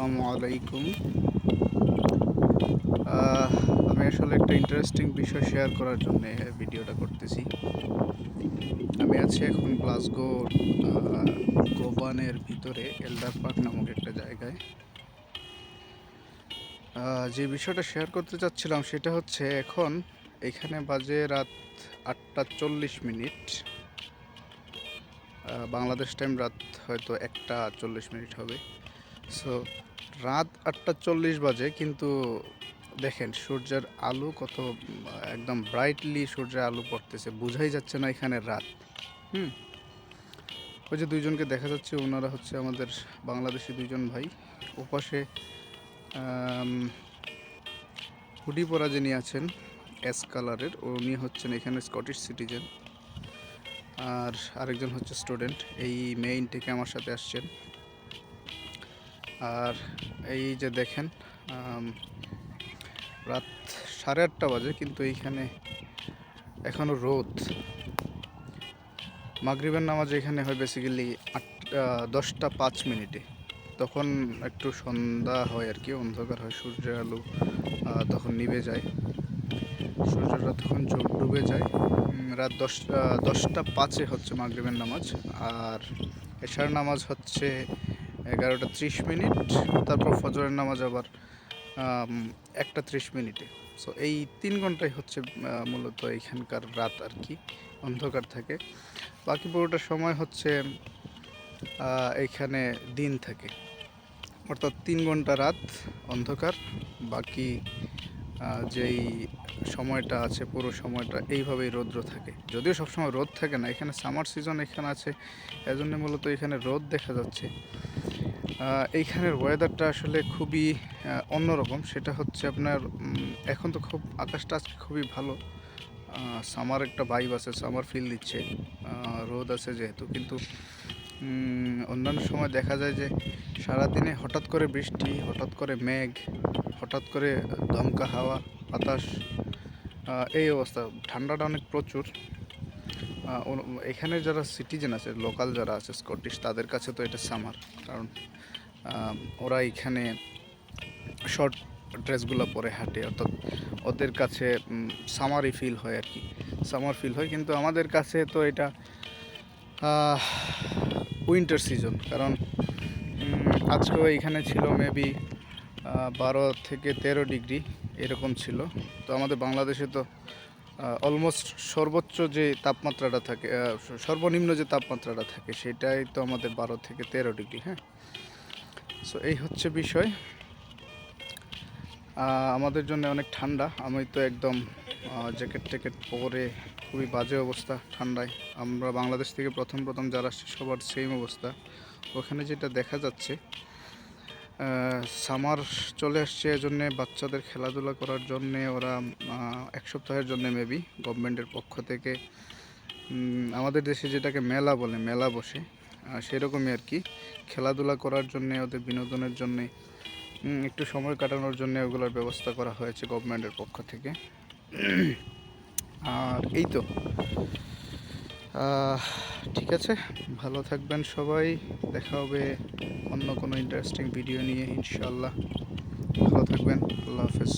আসসালামু আলাইকুম। আমি আসলে একটা ইন্টারেস্টিং বিষয় শেয়ার করার জন্য ভিডিওটা করতেছি। আমি আছি এখন গ্লাসগো গোবানের ভিতরে এলডার পার্ক নামক একটা জায়গায়। যে বিষয়টা শেয়ার করতে চাচ্ছিলাম সেটা হচ্ছে এখন এখানে বাজে রাত আটটা চল্লিশ মিনিট। বাংলাদেশ টাইম রাত হয়তো একটা চল্লিশ মিনিট হবে। সো রাত আটটা চল্লিশ বাজে, কিন্তু দেখেন সূর্যের আলো কত, একদম ব্রাইটলি সূর্যের আলো পড়তেছে, বোঝাই যাচ্ছে না এখানে রাত। হুম? ওই যে দুইজনকে দেখা যাচ্ছে, ওনারা হচ্ছে আমাদের বাংলাদেশি দুইজন ভাই। ওপাশে হুডি পরা যিনি আছেন এস কালারের উনি হচ্ছেন এখানে স্কটিশ সিটিজেন আর আরেকজন হচ্ছে স্টুডেন্ট এই মেইন থেকে আমার সাথে আসছেন। আর এই যে দেখেন রাত সাড়ে আটটা বাজে কিন্তু এইখানে এখনও রোদ। মাগরিবের নামাজ এখানে হয় বেসিক্যালি আট দশটা পাঁচ মিনিটে। তখন একটু সন্ধ্যা হয় আর কি অন্ধকার হয় সূর্যের আলো তখন নিভে যায়। সূর্যটা তখন চোখ ডুবে যায়। রাত দশ আহ, দশটা পাঁচে হচ্ছে মাগরিবের নামাজ। আর এশার নামাজ হচ্ছে এগারোটা ত্রিশ মিনিট তারপর ফজরের নামাজ আবার একটা ত্রিশ মিনিটে। সো এই তিন ঘন্টাই হচ্ছে মূলত এইখানকার রাত আর কি অন্ধকার থাকে। বাকি পুরোটা সময় হচ্ছে আহ, এইখানে দিন থাকে। অর্থাৎ তিন ঘণ্টা রাত অন্ধকার বাকি যেই সময়টা আছে পুরো সময়টা এইভাবেই রৌদ্র থাকে। যদিও সবসময় রোদ থাকে না এখানে সামার সিজন এখানে আছে এজন্য মূলত এখানে রোদ দেখা যাচ্ছে। এইখানের ওয়েদারটা আসলে খুবই অন্যরকম। সেটা হচ্ছে আপনার এখন তো খুব, আকাশটা আজকে খুবই ভালো। সামার একটা ভাইব আছে সামার ফিল দিচ্ছে। রোদ আছে যেহেতু, কিন্তু অন্যান্য সময় দেখা যায় যে, সারাদিনে হঠাৎ করে বৃষ্টি, হঠাৎ করে মেঘ, হঠাৎ করে দমকা হাওয়া, বাতাস এই অবস্থা। ঠান্ডাটা অনেক প্রচুর। এখানে যারা সিটিজেন আছে লোকাল যারা আছে স্কটিশ তাদের কাছে তো এটা সামার কারণ ওরা এখানে শর্ট ড্রেসগুলো পরে হাঁটে, অর্থাৎ ওদের কাছে সামারই ফিল হয় আর কি। সামার ফিল হয়, কিন্তু আমাদের কাছে তো এটা উইন্টার সিজন কারণ আজকেও এইখানে ছিল মেবি বারো থেকে তেরো ডিগ্রি এরকম ছিল। তো আমাদের বাংলাদেশে তো অলমোস্ট সর্বোচ্চ যে তাপমাত্রাটা থাকে সর্বনিম্ন যে তাপমাত্রাটা থাকে, সেটাই তো আমাদের বারো থেকে তেরো ডিগ্রি হ্যাঁ? সো এই হচ্ছে বিষয়। আমাদের জন্য অনেক ঠান্ডা। আমি তো একদম জ্যাকেট ট্যাকেট পরে খুবই বাজে অবস্থা ঠান্ডায়। আমরা বাংলাদেশ থেকে প্রথম প্রথম যারা আসছি, সবার সেম অবস্থা। ওখানে যেটা দেখা যাচ্ছে সামার চলে আসছে এজন্যে বাচ্চাদের খেলাধুলা করার জন্যে, ওরা এক সপ্তাহের জন্য মেবি গভর্নমেন্টের পক্ষ থেকে আমাদের দেশে যেটাকে মেলা বলে, মেলা বসে সেরকমই আর কি। খেলাধুলা করার জন্যে, ওদের বিনোদনের জন্যে একটু সময় কাটানোর জন্য ওগুলোর ব্যবস্থা করা হয়েছে গভর্নমেন্টের পক্ষ থেকে। আর এই তো। ঠিক আছে, ভালো থাকবেন সবাই, দেখা হবে অন্য কোনো ইন্টারেস্টিং ভিডিও নিয়ে ইনশাল্লাহ ভালো থাকবেন, আল্লাহ হাফেজ।